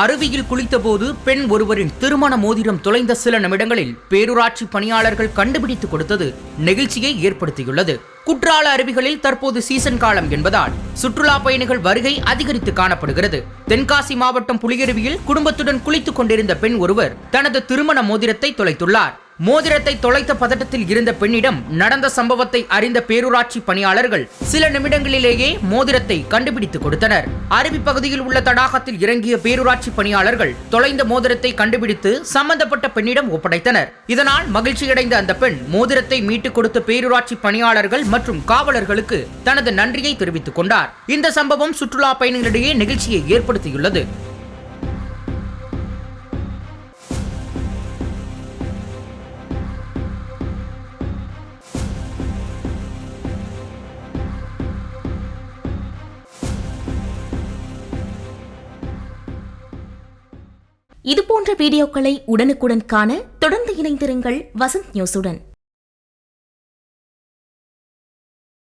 அருவியில் குளித்தபோது பெண் ஒருவரின் திருமண மோதிரம் தொலைந்த சில நிமிடங்களில் பேரூராட்சி பணியாளர்கள் கண்டுபிடித்து கொடுத்தது நெகிழ்ச்சியை ஏற்படுத்தியுள்ளது. குற்றால அருவிகளில் தற்போது சீசன் காலம் என்பதால் சுற்றுலா பயணிகள் வருகை அதிகரித்து காணப்படுகிறது. தென்காசி மாவட்டம் புலியருவியில் குடும்பத்துடன் குளித்துக் கொண்டிருந்த பெண் ஒருவர் தனது திருமண மோதிரத்தை தொலைத்துள்ளார். மோதிரத்தை தொலைத்த பதட்டத்தில் இருந்த பெண்ணிடம் நடந்த சம்பவத்தை அறிந்த பேரூராட்சி பணியாளர்கள் சில நிமிடங்களிலேயே மோதிரத்தை கண்டுபிடித்து கொடுத்தனர். அருவி பகுதியில் உள்ள தடாகத்தில் இறங்கிய பேரூராட்சி பணியாளர்கள் தொலைந்த மோதிரத்தை கண்டுபிடித்து சம்பந்தப்பட்ட பெண்ணிடம் ஒப்படைத்தனர். இதனால் மகிழ்ச்சியடைந்த அந்த பெண் மோதிரத்தை மீட்டுக் கொடுத்த பேரூராட்சி பணியாளர்கள் மற்றும் காவலர்களுக்கு தனது நன்றியை தெரிவித்துக் கொண்டார். இந்த சம்பவம் சுற்றுலா பயணிகளிடையே நிகழ்ச்சியை ஏற்படுத்தியுள்ளது. இது போன்ற வீடியோக்களை உடனுக்குடன் காண தொடர்ந்து இணைந்திருங்கள் வசந்த் நியூஸுடன்.